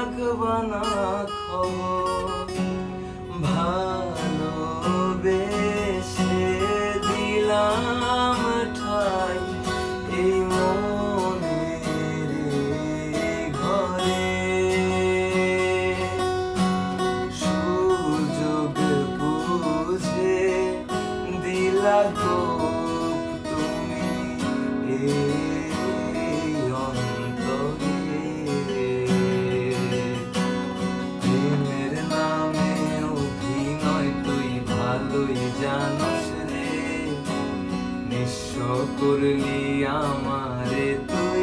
রাখবা না খবর। ভালোবেসে দিলাম ঠাই এই মনের ঘরে। সুযোগ বুঝে দিলা গো ভালোই জানস রে, নিঃস্ব করলি আমারে তুই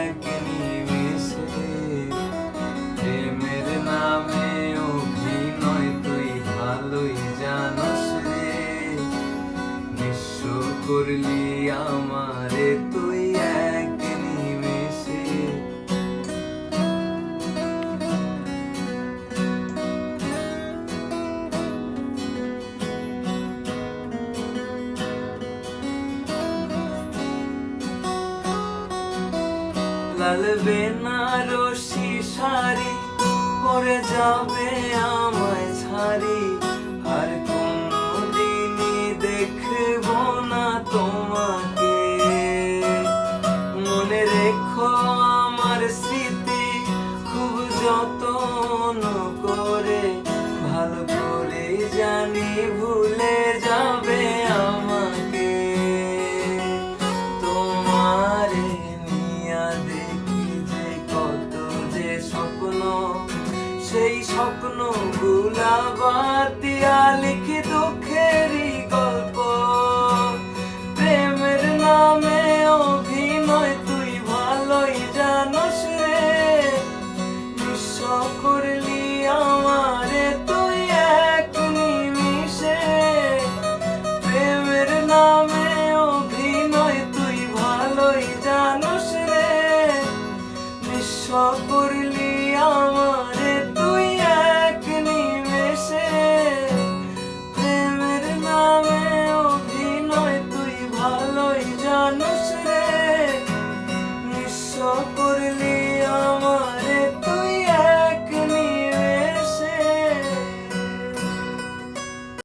এক নিমেষে। প্রেমের নামে অভিনয় তুই ভালোই জানস রে, নিঃস্ব করলি আমারে তুই লাল বেনারসি শাড়ি, পরে যাবে আমায় ছাড়ি। আর কোনদিনই দেখব না তোমাকে। মনে রেখো আমার স্মৃতি খুব যত্ন করে, ভালো করে জানি ভুলে স্বপ্ন গুলাবার দিয়া লিখি দুঃখেরই গল্প। প্রেমের নামে অভিনয় তুই ভালোই জানস রে। বিশ্ব করলি আমারে তুই এক নিমিষে। প্রেমের নামে অভিনয় তুই ভালোই জানস রে। বিশ্ব মানুষের